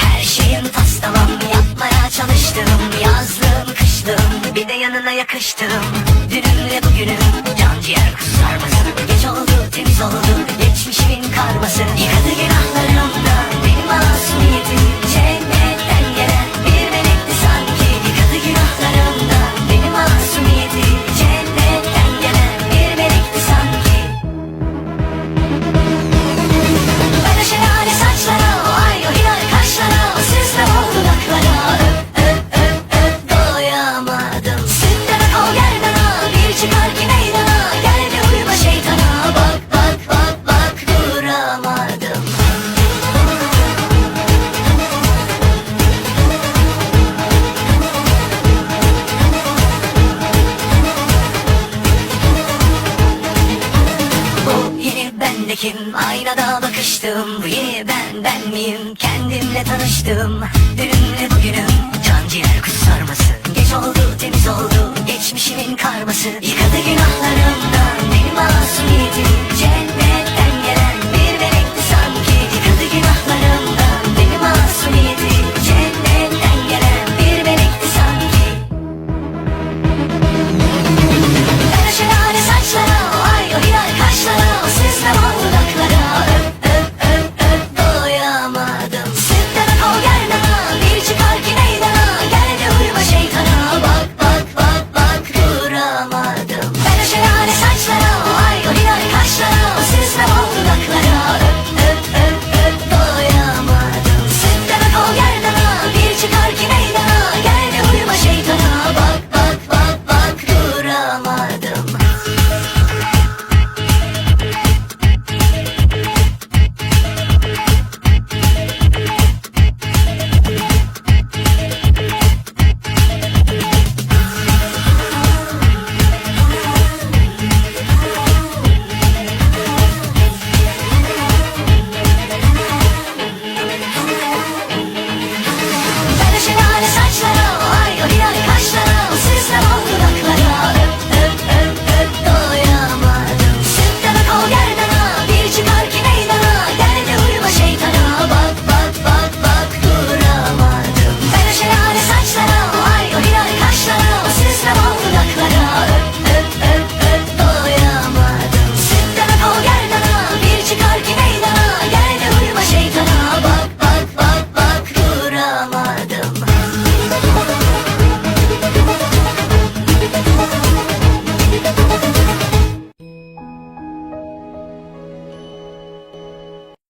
Her şeyim pastamam Yapmaya çalıştım. Yazlığım kışlığım. Bir de yanına yakıştım. Dünümle bugünüm. Aynada bakıştım. Bu yeni ben ben miyim? Kendimle tanıştım. Dünle bugünüm. Can ciğer kuş sarması. Geç oldu temiz oldu. Geçmişimin karması. Yıkadı günahlarımdan. Benim masumiyetim